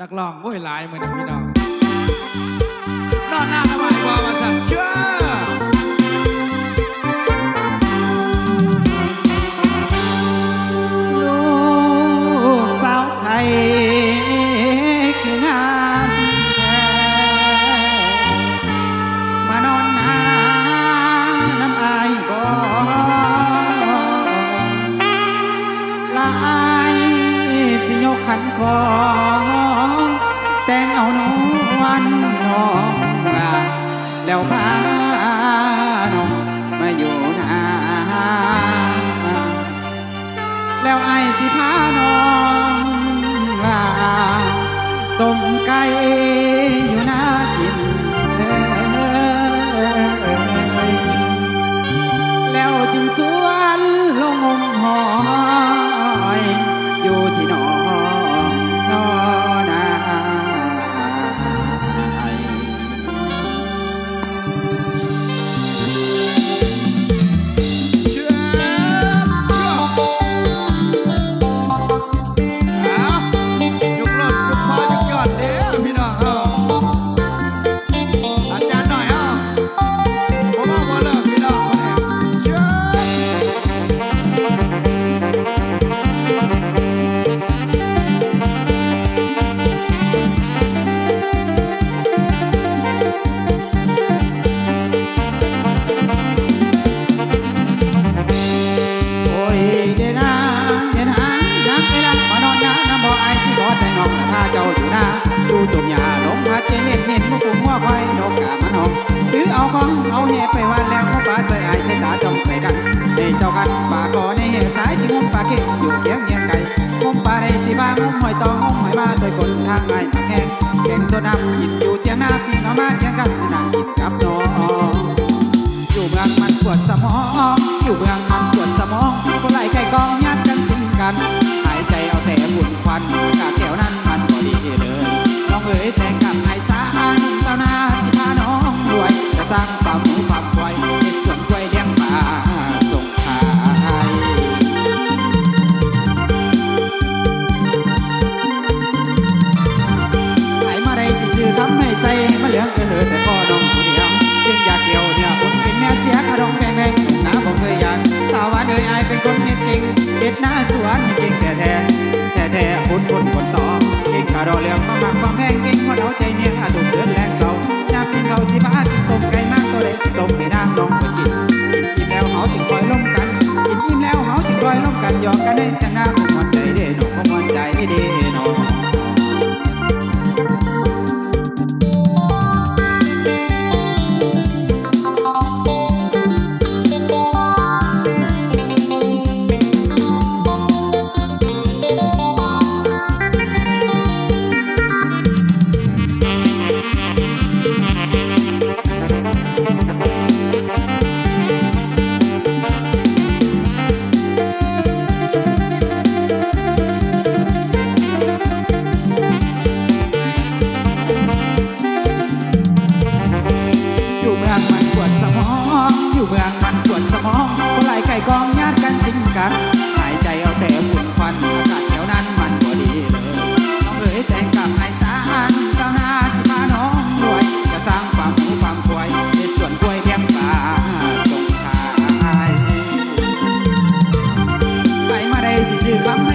นักร้องโอ้ยหลายเหมือนพี่น้องนอนหน้าทำไมบอมาสั่งเชื่อ ของแต่งเอานวลน้องมาแล้วพา เจเน็ตเน็ตมุกุ่มหัวควายนกกามันหองถือเอาของเอาเหตุไปวันแล้วเขาปลาใส่ไอายใส่ตาจ้องใส่กันในเจ้ากันป่าก่อในเหตุสายที่งมปลาเข็งอยู่เคียงเงียงไก่งมปลาในสีบางงมหอยตองงมหอยมาโดยคนทางไอ้มาแห้งแกงโซดากินอยู่เทียงหน้าพี่น้องมาเคียงกันนั่งกินกับน้องอยู่เมืองมันปวดสมองอยู่เมืองมัน กันให้ชนะ องมันปวดสมอง อยู่เมืองมันปวดสมองคลายไก่กองญาติกันสิงกัน หายใจเอาแต่ฝุ่นควันอากาศแถวนั้นมันบ่ดีเลยน้องเอ๋ยแต่งกับนายสารเจ้านาสิมาน้องรวยจะสร้างความหูความควยเด็ดส่วนกล้วยแก้มปลาส่งขายไปมาได้สิซื้อคำ